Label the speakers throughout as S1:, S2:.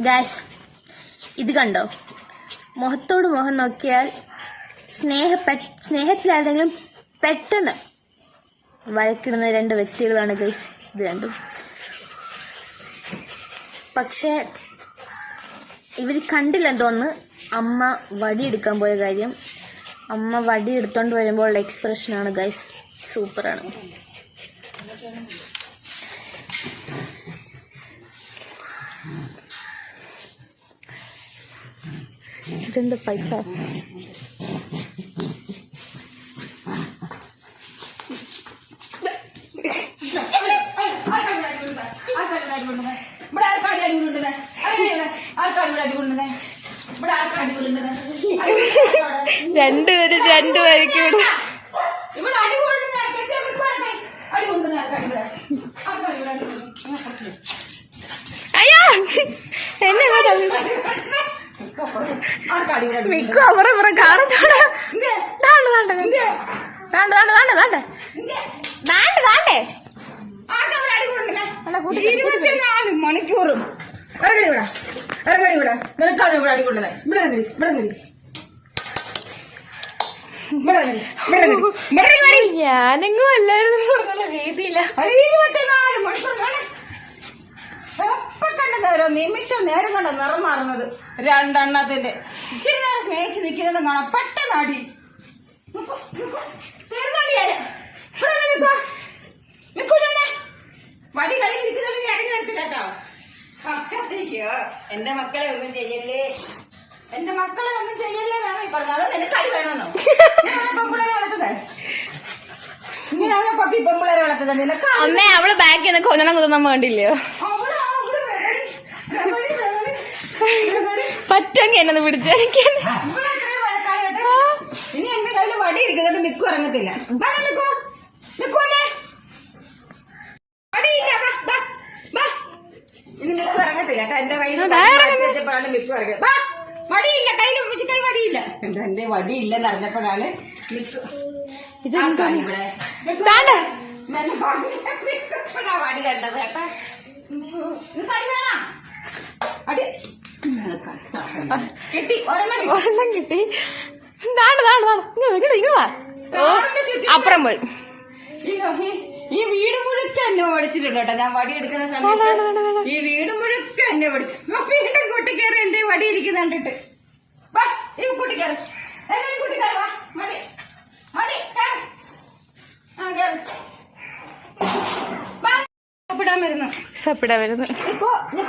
S1: Gauss ഇത് കണ്ടോ? മുഖത്തോട് മുഖം നോക്കിയാൽ സ്നേഹ സ്നേഹത്തിലായിരുന്നെങ്കിലും പെട്ടെന്ന് വഴക്കിടുന്ന രണ്ട് വ്യക്തികളാണ് ഗൈസ് ഇത് രണ്ടും. പക്ഷേ ഇവർ കണ്ടില്ലെന്ന് തോന്നുന്നു അമ്മ വടിയെടുക്കാൻ പോയ കാര്യം. അമ്മ വടി എടുത്തോണ്ട് വരുമ്പോൾ ഉള്ള എക്സ്പ്രഷനാണ് ഗൈസ് സൂപ്പറാണ്
S2: ഇവിടെ ആർക്കാടി കൊണ്ടുവന്നേ
S1: രണ്ടുപേരും രണ്ടുപേർക്ക് ഇവിടെ.
S2: ഇവിടെ അടി കൊണ്ടുവന്നേ അടി കൊണ്ടുവന്നേ ആർക്കാടി ഇവിടെ ആർക്കാടി ഇവിടെ അടി കൊണ്ടുവന്നേ
S1: അയ്യോ എന്നെ ഇവിടെ
S2: ആർക്കാടി ഇവിടെ അടി
S1: മിക്കു അപ്പുറം ഇപ്പുറം കാണത്തോടെ
S2: മണിക്കൂറും. ഇറങ്ങടി ഇവിടെ. ഇറങ്ങടി ഇവിടെ. നിനക്കാണ് ഇവിടെ അടി കൊണ്ടുവന്നേ ഇവിടെ ഇറങ്ങടി ഇവിടെ ഇറങ്ങടി
S1: ഞാനെങ്ങും അല്ലായിരുന്നു രീതിയില്ല.
S2: ഇരുപത്തിനാല് മണിക്കൂറാണ് കണ്ടത് ഓരോ നിമിഷം നേരം കണ്ട നിറം മാറുന്നത്. രണ്ടെണ്ണത്തിന്റെ. ഇച്ചിരി നേരം സ്നേഹിച്ച് നിൽക്കുന്നത് കാണാം. പെട്ടെന്ന് അടി. വടി കയ്യിൽ ഇരിക്കുന്നുണ്ട് ഇറങ്ങി വരത്തില്ല കേട്ടോ. എന്റെ മക്കളെ ഒന്നും ചെയ്യല്ലേ? എന്റെ മക്കളെ ഒന്നും ചെയ്യല്ലേ എന്നാണ് ഈ പറഞ്ഞത്. അത് നിനക്ക് അടി വേണമെന്നോ? ഞാനാണ് പെമ്പിളരെ വളർത്തുന്നത്. ഇങ്ങനെയാണ് പപ്പി പെമ്പിളരെ വളർത്തുന്നത്. നിനക്ക്
S1: അമ്മേ അവൾ ബാക്കിൽ നിന്ന് കൊഞ്ഞണം കുത്തുന്ന കണ്ടില്ലയോ പറ്റുമെങ്കിൽ എന്നെ പിടിച്ചടിക്കാൻ
S2: കേട്ടോ. ഇനി എന്റെ കയ്യിൽ വടി ഇരിക്കുന്നുണ്ട് മിക്കു ഇറങ്ങത്തില്ല മിക്കു. മിക്കു. വടിയില്ല. ഇനി മിക്കു ഇറങ്ങത്തില്ല കേട്ടോ എന്റെ കയ്യിൽ വെച്ചപ്പോഴാണ് മിക്കു ഇറങ്ങിയത്. വടിയില്ല കയ്യിൽ കൈ വടിയില്ല എന്താ എന്റെ വടിയില്ലെന്ന് അറിഞ്ഞപ്പോഴാണ് മിക്കു ഇവിടെ വടി. കണ്ടത് ചേട്ടാ നിനക്ക് അടി വേണോ? കിട്ടി ഒരെണ്ണം കിട്ടി.
S1: ഇതാണ് കിട്ടി താണ്ട് ഇങ്ങനെ വാ, അപ്പുറം പോയി
S2: ഈ- വീട് മുഴുക്ക എന്നെ ഓടിച്ചിട്ടുണ്ട് കേട്ടോ ഞാൻ വടി എടുക്കുന്ന സമയത്ത് ഈ വീട് മുഴുക്ക എന്നെ ഓടിച്ചു കുട്ടി വീണ്ടും കൂട്ടിക്കയറി എന്റെ വടി ഇരിക്കുന്ന കണ്ടിട്ട് വാ ഈ എല്ലാരും വാ മതി മതി. ആ വരുന്നു
S1: സപ്പിട വരുന്നു
S2: നീ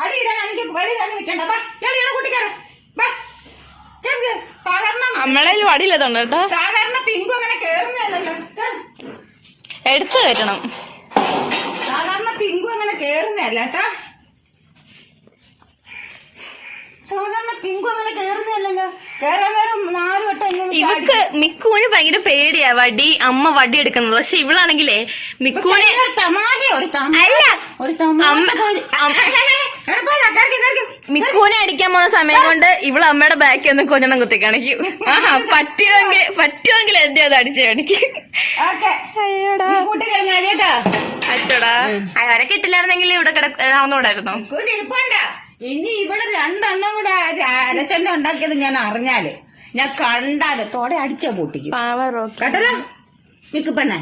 S2: കൂട്ടിക്കയറിക്കോ അടി ഇടാൻ എനിക്ക് നിൽക്കണ്ട. സാധാരണ
S1: നമ്മളെ വടിയില്ലതുണ്ട് കേട്ടോ.
S2: സാധാരണ പിങ്കു അങ്ങനെ കേറുന്നതല്ലോ കേറ്.
S1: എടുത്തു കയറ്റണം.
S2: സാധാരണ പിങ്കു അങ്ങനെ കേറുന്നതല്ല കേട്ടാ. സാധാരണ പിങ്കു അങ്ങനെ കേറുന്നതല്ലല്ലോ. കേറാൻ നേരം നാല് വട്ടം
S1: ഇവക്ക് മിക്കുവിന് ഭയങ്കര പേടിയാ വടി അമ്മ വടി എടുക്കുന്നത്. പക്ഷെ ഇവളാണെങ്കിലേ
S2: മിക്കൂന് തമാശ ഒരു തമാശ ഒരു തമാശ
S1: മിക്കുവിനെ അടിക്കാൻ പോകുന്ന സമയം കൊണ്ട് ഇവൾ അമ്മയുടെ ബാക്കിൽ ഒന്ന് കൊഞ്ഞണം കുത്തി കാണിക്കും ആഹാ പറ്റുമെങ്കിൽ പറ്റുമെങ്കിൽ എന്റെ അത് അടിച്ചു കാണിക്കും?
S2: ഓക്കേ.
S1: അയ്യോടാ.
S2: നീ കൂട്ടിക്കഴിഞ്ഞാ കേട്ടാ.
S1: അച്ചോടാ അവരെ കിട്ടില്ലായിരുന്നെങ്കിൽ ഇവിടെ കിടക്കാവുന്നൂടായിരുന്നു
S2: കൂടി ഇരിപ്പണ്ട. ഇനി ഇവിടെ രണ്ടെണ്ണം കൂടെ അരശണ്ട ഉണ്ടാക്കിയത് ഞാൻ അറിഞ്ഞാൽ ഞാൻ കണ്ടാൽ തോടെ അടിച്ചാ പൊട്ടിക്കും. കേട്ടല്ലോ? നിക്ക് പെണ്ണേ.